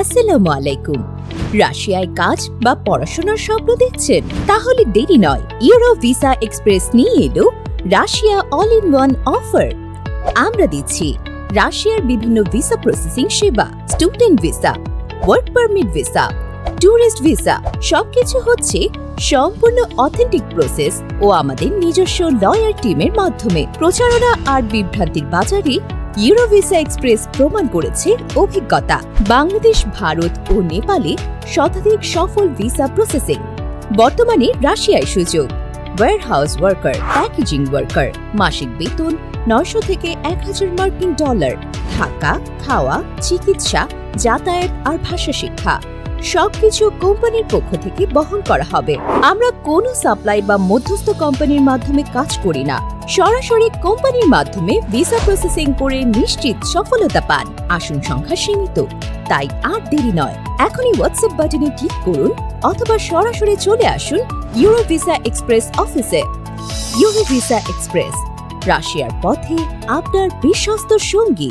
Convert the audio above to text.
আসসালামু আলাইকুম রাশিয়ায় কাজ বা পড়াশোনার স্বপ্ন দেখছেন? তাহলে দেরি নয়। ইউরো ভিসা এক্সপ্রেস নিয়ে এলো Russia all in one offer আমরা দিচ্ছি রাশিয়ার বিভিন্ন ভিসা প্রসেসিং সেবা student visa work permit visa tourist visa সবকিছু হচ্ছে সম্পূর্ণ অথেন্টিক প্রসেস ও আমাদের নিজস্ব লয়ার টিমের মাধ্যমে। প্রচারণা আর বিভ্রান্তির বাজারে ইউরোভিসা এক্সপ্রেস প্রমাণ করেছে অভিজ্ঞতা। বাংলাদেশ, ভারত ও নেপালে শতাধিক সফল ভিসা প্রসেসিং। বর্তমানে রাশিয়ায় সুযোগ। ওয়ারহাউস ওয়ার্কার প্যাকেজিং ওয়ার্কার মাসিক বেতন নয়শো থেকে এক হাজার মার্কিন ডলার। থাকা, খাওয়া, চিকিৎসা, যাতায়াত আর ভাষা শিক্ষা। সবকিছু কোম্পানির পক্ষ থেকে বহন করা হবে। আমরা কোনো সাপ্লাই বা মধ্যস্থ কোম্পানির মাধ্যমে কাজ করি না। সরাসরি কোম্পানির মাধ্যমে ভিসা প্রসেসিং করে নিশ্চিত সফলতা পান। আসন সংখ্যা সীমিত, তাই আর দেরি নয়। এখনই হোয়াটসঅ্যাপ বাটনে ক্লিক করুন অথবা সরাসরি চলে আসুন ইউরো ভিসা এক্সপ্রেস অফিসে। ইউরো ভিসা এক্সপ্রেস রাশিয়ার পথে আপনার বিশ্বস্ত সঙ্গী।